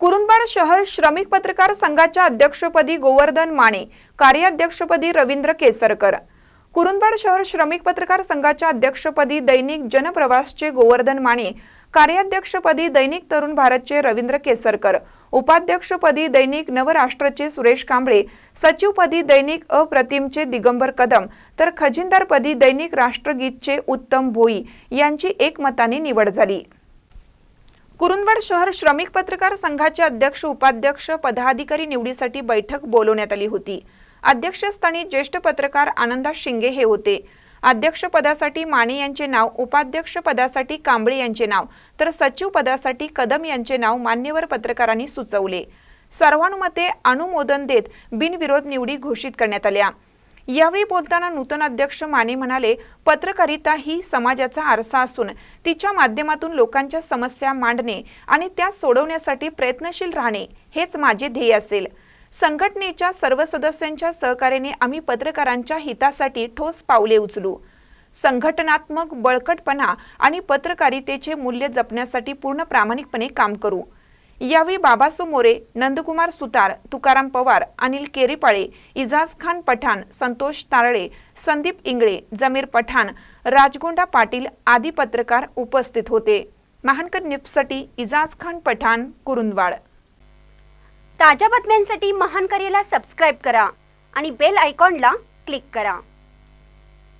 कुरुंदवाड शहर श्रमिक पत्रकार संघाच्या अध्यक्षपदी गोवर्धन माने कार्याध्यक्षपदी रवींद्र केसरकर. कुरुंदवाड शहर श्रमिक पत्रकार संघाच्या अध्यक्षपदी दैनिक जनप्रवासचे गोवर्धन माने कार्याध्यक्षपदी दैनिक तरुण भारतचे रवींद्र केसरकर उपाध्यक्षपदी दैनिक नवराष्ट्रचे सुरेश कांबळे सचिवपदी दैनिक अप्रतिमचे दिगंबर कदम तर खजिनदारपदी दैनिक राष्ट्रगीतचे उत्तम भोई यांची एकमताने निवड झाली. कुरुंदवाड शहर श्रमिक पत्रकार संघाचे अध्यक्ष उपाध्यक्ष पदाधिकारी निवडीसाठी बैठक बोलवण्यात आली होती. अध्यक्षस्थानी ज्येष्ठ पत्रकार आनंदा शिंगे हे होते. अध्यक्षपदासाठी माने यांचे नाव उपाध्यक्ष पदासाठी कांबळे यांचे नाव तर सचिव पदासाठी कदम यांचे नाव मान्यवर पत्रकारांनी सुचवले. सर्वानुमते अनुमोदन देत बिनविरोध निवडी घोषित करण्यात आल्या. यावेळी बोलताना नूतन अध्यक्ष माने म्हणाले पत्रकारिता ही समाजाचा आरसा असून तिच्या माध्यमातून लोकांच्या समस्या मांडणे आणि त्या सोडवण्यासाठी प्रयत्नशील राहणे हेच माझे ध्येय असेल. संघटनेच्या सर्व सदस्यांच्या सहकार्याने आम्ही पत्रकारांच्या हितासाठी ठोस पावले उचलू. संघटनात्मक बळकटपणा आणि पत्रकारितेचे मूल्य जपण्यासाठी पूर्ण प्रामाणिकपणे काम करू. यावेळी बाबासो मोरे नंदकुमार सुतार तुकाराम पवार अनिल केरीपाळे इजाज खान पठाण संतोष तारळे संदीप इंगळे जमीर पठाण राजगोंडा पाटील आदी पत्रकार उपस्थित होते. महानकर निप्ससाठी इजाज खान पठाण कुरुंदवाड. ताज्या बातम्यांसाठी महानकरेला सबस्क्राईब करा आणि बेल आयकॉनला क्लिक करा.